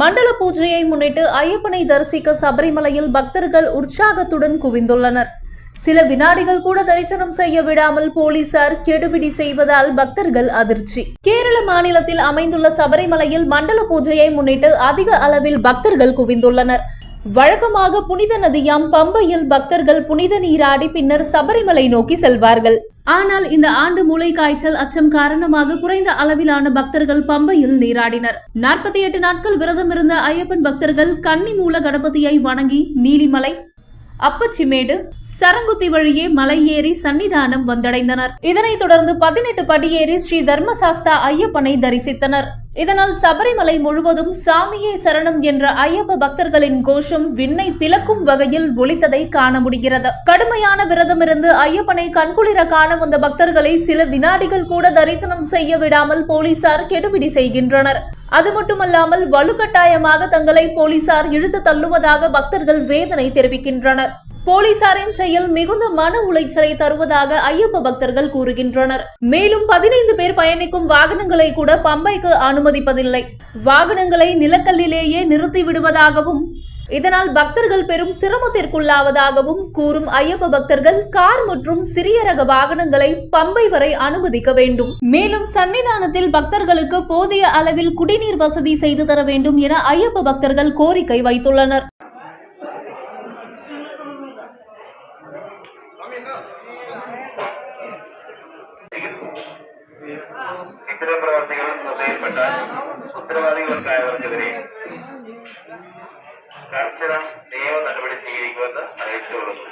மண்டல பூஜையை முன்னிட்டு ஐயப்பனை தரிசிக்க சபரிமலையில் பக்தர்கள் உற்சாகத்துடன் குவிந்துள்ளனர். சில வினாடிகள் கூட தரிசனம் செய்ய விடாமல் போலீசார் கெடுபிடி செய்வதால் பக்தர்கள் அதிர்ச்சி. கேரள மாநிலத்தில் அமைந்துள்ள சபரிமலையில் மண்டல பூஜையை முன்னிட்டு அதிக அளவில் பக்தர்கள் குவிந்துள்ளனர். வழக்கமாக புனித நதியாம் பம்பையில் பக்தர்கள் புனித நீராடி பின்னர் சபரிமலை நோக்கி செல்வார்கள். ஆனால் இந்த ஆண்டு மூளை காய்ச்சல் அச்சம் காரணமாக குறைந்த அளவிலான பக்தர்கள் பம்பையில் நீராடினர். நாற்பத்தி எட்டு நாட்கள் விரதம் இருந்த ஐயப்பன் பக்தர்கள் கன்னி மூல கணபதியை வணங்கி நீலிமலை அப்பச்சிமேடு சரங்குத்தி வழியே மலையேறி சன்னிதானம் வந்தடைந்தனர். இதனைத் தொடர்ந்து பதினெட்டு படியேறி ஸ்ரீ தர்மசாஸ்தா ஐயப்பனை தரிசித்தனர். இதனால் சபரிமலை முழுவதும் சாமியே சரணம் என்ற ஐயப்ப பக்தர்களின் கோஷம் விண்ணை பிளக்கும் வகையில் ஒலித்ததை காண முடிகிறது. கடுமையான விரதமிருந்து ஐயப்பனை கண்குளிர காண வந்த பக்தர்களை சில வினாடிகள் கூட தரிசனம் செய்ய விடாமல் போலீசார் கெடுபிடி செய்கின்றனர். அது மட்டுமல்லாமல் வலுக்கட்டாயமாக தங்களை போலீசார் இழுத்து தள்ளுவதாக பக்தர்கள் வேதனை தெரிவிக்கின்றனர். போலீசாரின் செயல் மிகுந்த மன உளைச்சலை தருவதாக ஐயப்ப பக்தர்கள் கூறுகின்றனர். மேலும் பதினைந்து பேர் பயணிக்கும் வாகனங்களை கூட பம்பைக்கு அனுமதிப்பதில்லை. வாகனங்களை நிலக்கல்லிலேயே நிறுத்தி விடுவதாகவும் இதனால் பக்தர்கள் பெரும் சிரமத்திற்குள்ளாவதாகவும் கூறும் ஐயப்ப பக்தர்கள் கார் மற்றும் சிறிய ரக வாகனங்களை பம்பை வரை அனுமதிக்க வேண்டும். மேலும் சன்னிதானத்தில் பக்தர்களுக்கு போதிய அளவில் குடிநீர் வசதி செய்து தர வேண்டும் என ஐயப்ப பக்தர்கள் கோரிக்கை வைத்துள்ளனர். சித்திர பிரவர்த்திகள் செயல்பட்டால் உத்தரவாதிகளுக்கு കർശന നിയമ നടപടി സ്വീകരിക്കുമെന്ന് അറിയിച്ചുകൊള്ളുന്നു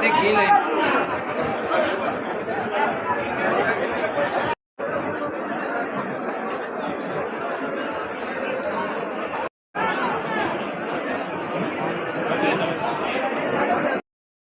Tequila, hein?